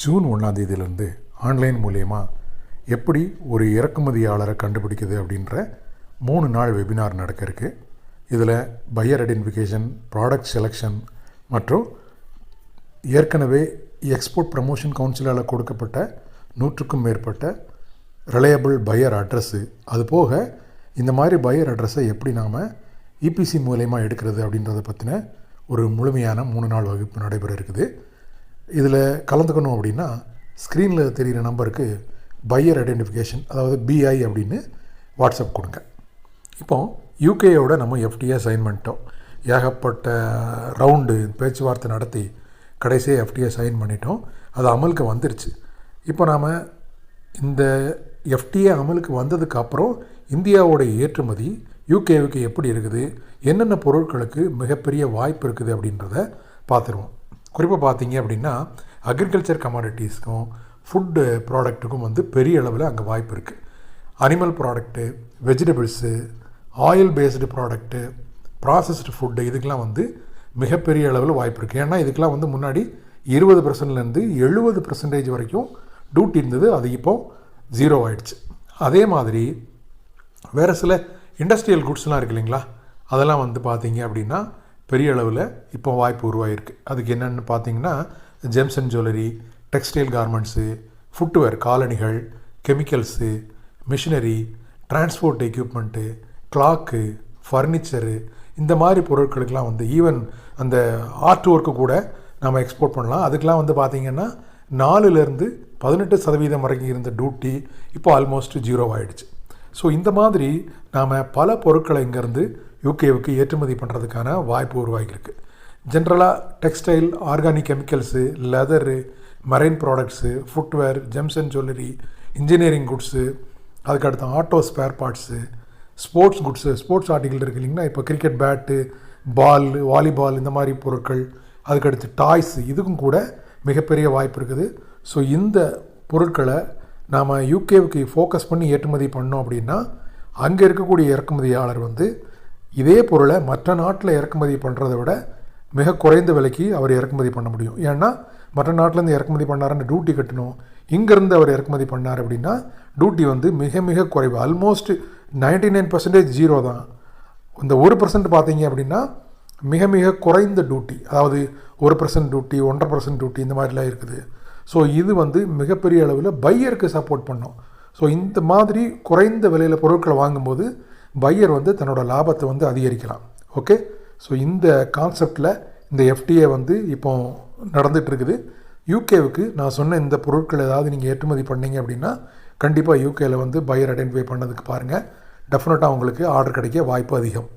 June ஒன்றாம் தேதியிலேருந்து online மூலயமா எப்படி ஒரு இறக்குமதியாளரை கண்டுபிடிக்குது அப்படின்ற மூணு நாள் வெபினார் நடக்க இருக்குது இதில் பையர் ஐடென்டிஃபிகேஷன் ப்ராடக்ட் செலெக்ஷன் மற்றும் ஏற்கனவே எக்ஸ்போர்ட் ப்ரமோஷன் கவுன்சிலால் கொடுக்கப்பட்ட நூற்றுக்கும் மேற்பட்ட ரிலையபிள் பையர் அட்ரஸ்ஸு அது போக இந்த மாதிரி பையர் அட்ரஸை எப்படி நாம் இபிசி மூலயமா எடுக்கிறது அப்படின்றத பற்றின ஒரு முழுமையான மூணு நாள் வகுப்பு நடைபெற இருக்குது. இதில் கலந்துக்கணும் அப்படின்னா ஸ்க்ரீனில் தெரிகிற நம்பருக்கு பையர் ஐடென்டிஃபிகேஷன் அதாவது பிஐ அப்படின்னு வாட்ஸ்அப் கொடுங்க. இப்போ யூகேயோட நம்ம எஃப்டிஏ சைன் பண்ணிட்டோம். ஏகப்பட்ட ரவுண்டு பேச்சுவார்த்தை நடத்தி கடைசியாக எஃப்டிஏ சைன் பண்ணிட்டோம். அது அமலுக்கு வந்துருச்சு. இப்போ நாம் இந்த எஃப்டிஏ அமலுக்கு வந்ததுக்கப்புறம் இந்தியாவோடைய ஏற்றுமதி யூகேவுக்கு எப்படி இருக்குது? என்னென்ன பொருட்களுக்கு மிகப்பெரிய வாய்ப்பு இருக்குது அப்படின்றத பார்த்துருவோம். குறிப்பாக பார்த்தீங்க அப்படின்னா அக்ரிகல்ச்சர் கமாடிட்டிஸ்க்கும் ஃபுட்டு ப்ராடக்ட்டுக்கும் வந்து பெரிய அளவில் அங்கே வாய்ப்பு இருக்குது animal product vegetables oil based product processed food இதுக்கெலாம் வந்து மிகப்பெரிய அளவில் வாய்ப்பு இருக்குது ஏன்னா இதுக்கெலாம் வந்து முன்னாடி இருபது பர்சன்ட்லேருந்து எழுபது பர்சன்டேஜ் வரைக்கும் டியூட்டி இருந்தது. அது இப்போ ஜீரோ ஆயிடுச்சு. அதே மாதிரி வேறு சில இண்டஸ்ட்ரியல் குட்ஸ்லாம் இருக்கு இல்லைங்களா? அதெல்லாம் வந்து பார்த்தீங்க அப்படின்னா பெரிய அளவில் இப்போ வாய்ப்பு உருவாகிருக்கு அதுக்கு என்னென்னு பார்த்தீங்கன்னா gems and jewellery textile garments footwear காலணிகள் chemicals machinery transport equipment clock furniture இந்த மாதிரி பொருட்களுக்கெலாம் வந்து ஈவன் அந்த ஆர்ட் ஒர்க்கு கூட நம்ம எக்ஸ்போர்ட் பண்ணலாம். அதுக்கெலாம் வந்து பார்த்திங்கன்னா நாலுலேருந்து பதினெட்டு சதவீதம் வரைக்கும் இருந்த டியூட்டி இப்போ ஆல்மோஸ்ட் ஜீரோ ஆகிடுச்சு ஸோ இந்த மாதிரி நாம் பல பொருட்களை இங்கேருந்து யூகேவுக்கு ஏற்றுமதி பண்ணுறதுக்கான வாய்ப்பு உருவாகியிருக்கு. ஜென்ரலாக textile organic chemicals leather marine products footwear gems and jewellery engineering goods அதுக்கடுத்து auto spare parts sports goods sports article இருக்குது இல்லைங்கன்னா இப்போ கிரிக்கெட் பேட்டு பால் வாலிபால் இந்த மாதிரி பொருட்கள் அதுக்கடுத்து டாய்ஸ் இதுக்கும் கூட மிகப்பெரிய வாய்ப்பு இருக்குது. ஸோ இந்த பொருட்களை நாம் யூகேவுக்கு ஃபோக்கஸ் பண்ணி ஏற்றுமதி பண்ணோம் அப்படின்னா அங்கே இருக்கக்கூடிய இறக்குமதியாளர் வந்து இதே பொருளை மற்ற நாட்டில் இறக்குமதி பண்ணுறதை விட மிக குறைந்த விலைக்கு அவர் இறக்குமதி பண்ண முடியும். ஏன்னா மற்ற நாட்டிலேருந்து இறக்குமதி பண்ணாருன்னு டியூட்டி கட்டணும். இங்கேருந்து அவர் இறக்குமதி பண்ணார் அப்படின்னா டியூட்டி வந்து மிக மிக குறைவு. Almost ninety nine percentage zero தான். இந்த ஒரு பர்சன்ட் பார்த்தீங்க அப்படின்னா மிக மிக குறைந்த டியூட்டி அதாவது ஒரு பர்சன்ட் டியூட்டி ஒன்றரை பர்சன்ட் டியூட்டி இந்த மாதிரிலாம் இருக்குது. ஸோ இது வந்து மிகப்பெரிய அளவில் பையருக்கு சப்போர்ட் பண்ணும். ஸோ இந்த மாதிரி குறைந்த விலையில் பொருட்களை வாங்கும்போது பையர் வந்து தன்னோட லாபத்தை வந்து அதிகரிக்கலாம். ஓகே ஸோ இந்த கான்செப்டில் இந்த எஃப்டிஏ வந்து இப்போ நடந்துகிட்ருக்குது. யூகேவுக்கு நான் சொன்ன இந்த பொருட்கள் ஏதாவது நீங்கள் ஏற்றுமதி பண்ணீங்க அப்படின்னா கண்டிப்பாக யூகேயில் வந்து பையர் ஐடென்டிஃபை பண்ணதுக்கு பாருங்கள் டெஃபினட்டாக உங்களுக்கு ஆர்டர் கிடைக்க வாய்ப்பு அதிகம்.